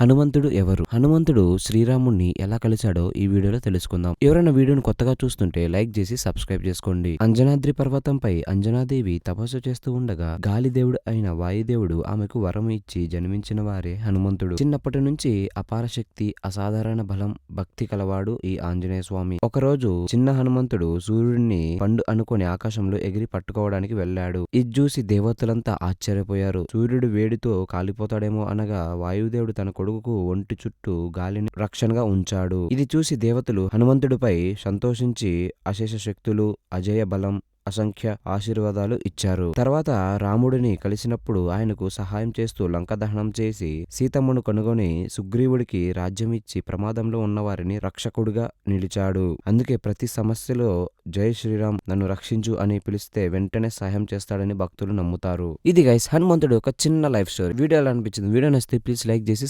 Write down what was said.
హనుమంతుడు ఎవరు? హనుమంతుడు శ్రీరాముణ్ణి ఎలా కలిశాడో ఈ వీడియోలో తెలుసుకుందాం. ఎవరైనా వీడియోను కొత్తగా చూస్తుంటే లైక్ చేసి సబ్స్క్రైబ్ చేసుకోండి. అంజనాద్రి పర్వతంపై అంజనాదేవి తపస్సు చేస్తూ ఉండగా గాలిదేవుడు అయిన వాయుదేవుడు ఆమెకు వరం ఇచ్చి జన్మించిన వారే హనుమంతుడు. చిన్నప్పటి నుంచి అపార శక్తి అసాధారణ బలం భక్తి కలవాడు ఈ ఆంజనేయ స్వామి. ఒకరోజు చిన్న హనుమంతుడు సూర్యుడిని పండు అనుకొని ఆకాశంలో ఎగిరి పట్టుకోవడానికి వెళ్ళాడు. ఇది చూసి దేవతలంతా ఆశ్చర్యపోయారు. సూర్యుడు వేడితో కాలిపోతాడేమో అనగా వాయుదేవుడు తనకు కొడుకుకు ఒంటి చుట్టూ గాలిని రక్షణగా ఉంచాడు. ఇది చూసి దేవతలు హనుమంతుడిపై సంతోషించి అశేష శక్తులు అజేయ బలం అసంఖ్య ఆశీర్వాదాలు ఇచ్చారు. తర్వాత రాముడిని కలిసినప్పుడు ఆయనకు సహాయం చేస్తూ లంక దహనం చేసి సీతమ్మను కనుగొని సుగ్రీవుడికి రాజ్యం ఇచ్చి ప్రమాదంలో ఉన్న వారిని రక్షకుడిగా నిలిచాడు. అందుకే ప్రతి సమస్యలో జై శ్రీరామ్ నన్ను రక్షించు అని పిలిస్తే వెంటనే సహాయం చేస్తాడని భక్తులు నమ్ముతారు. ఇది గైస్ హనుమంతుడు ఒక చిన్న లైఫ్ స్టోరీ వీడియోలో అనిపించింది? వీడియో నచ్చితే ప్లీజ్ లైక్ చేసి